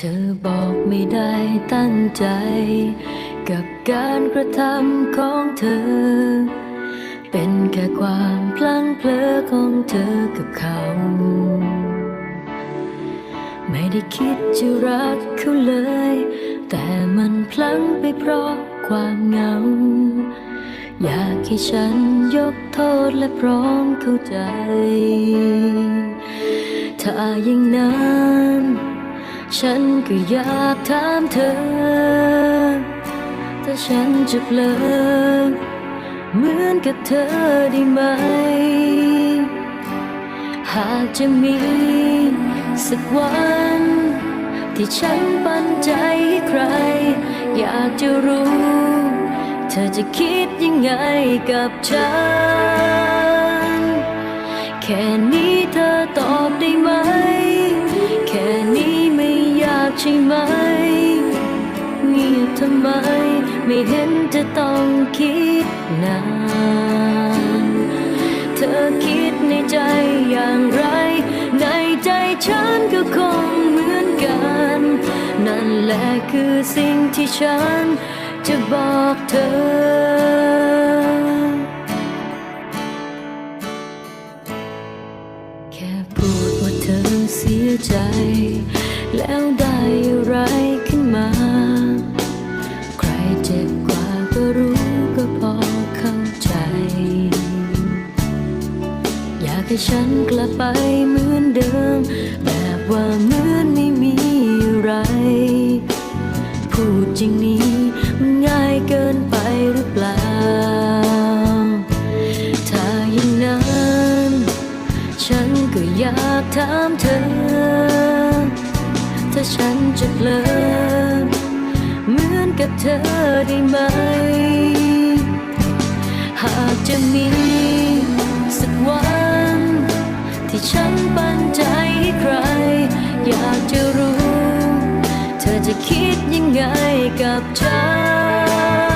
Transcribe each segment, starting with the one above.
เธอบอกไม่ได้ตั้งใจ กับการกระทำของเธอ เป็นแค่ความพลั้งเผลอของเธอกับเขา ไม่ได้คิดจะรักเขาเลย แต่มันพลั้งไปเพราะความเหงา อยากให้ฉันยกโทษและพร้อมเข้าใจ ถ้าอย่างนั้น ฉันก็อยากถามเธอ ถ้าฉันจะเพลอเหมือนกับเธอได้ไหม หากจะมีสักวัน ที่ฉันปันใจให้ใคร อยากจะรู้ เธอจะคิดยังไงกับฉัน แค่นี้เธอตอบได้ไหม ช่ไหมเงียบทำไม ไม่เห็นจะต้องคิดนาน เธอคิดในใจอย่างไร ในใจฉันก็คงเหมือนกัน นั่นแหละคือสิ่งที่ฉันจะบอกเธอแค่พูดว่าเธอเสียใจ แล้ว ให้ฉันกลับไปเหมือนเดิม แบบว่าเหมือนไม่มีอะไร พูดจริงนี้มันง่ายเกินไปหรือเปล่า ถ้าอย่างนั้น ฉันก็อยากถามเธอ ถ้าฉันจะเพลอเหมือนกับเธอได้ไหม หากจะมีสักวัน ที่ฉันปันใจให้ใคร อยากจะรู้ เธอจะคิดยังไงกับฉัน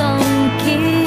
don't give